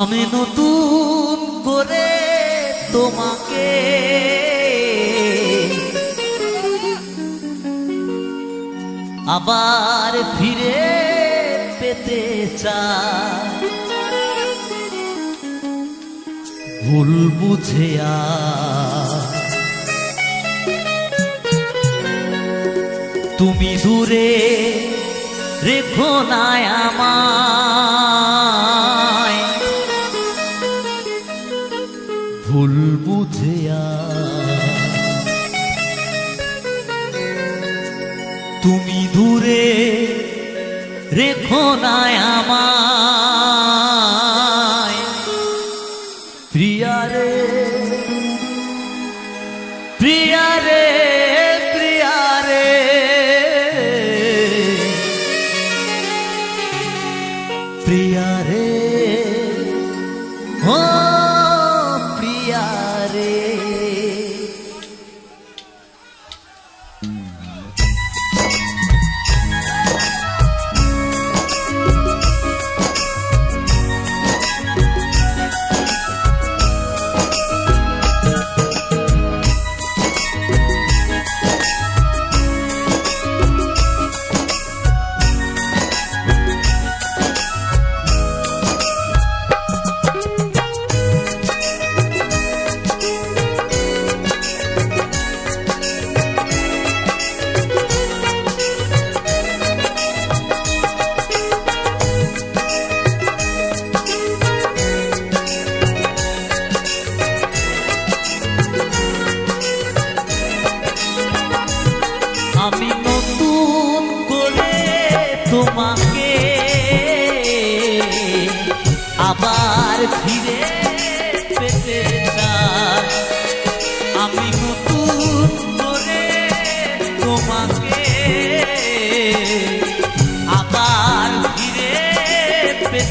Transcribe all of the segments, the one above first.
আমি নতুন করে তোমাকে আবার ফিরে পেতে চাই। ভুল বুঝে তুমি দূরে রেখো না আমায়। প্রিয়ারে ও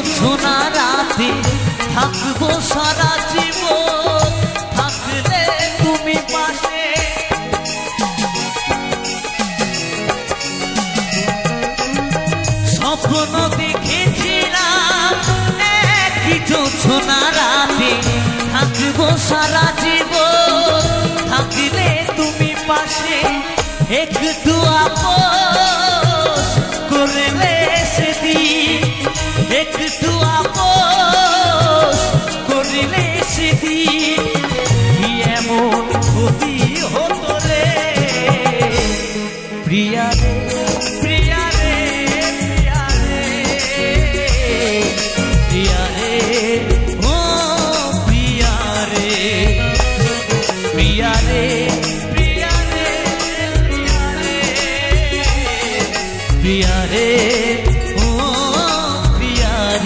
যোজনা রাতে থাকব সারা জীবন। থাকলে তুমি পাশে। স্বপ্ন দেখেছিলাম, একই যোজনা রাতে। থাকব সারা জীবন, থাকলে তুমি পাশে। একটু আপোষ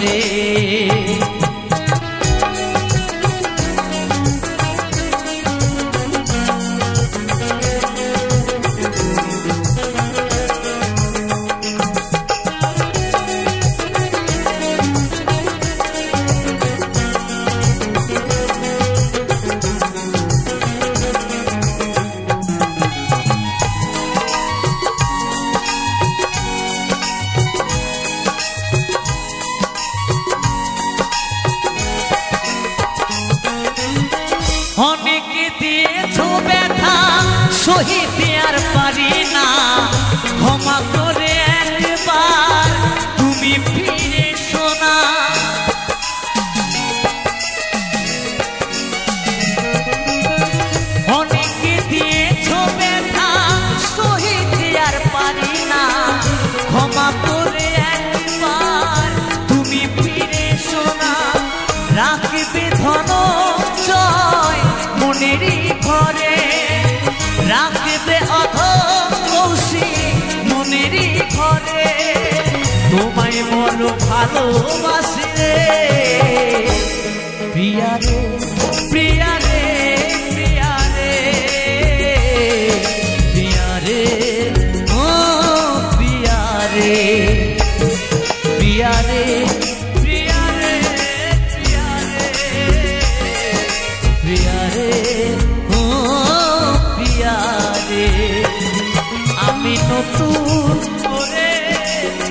quiere. রহি পেয়ার মনেরই ঘরে। তোমায় মন ভালোবাসি রে। প্রিয়া রে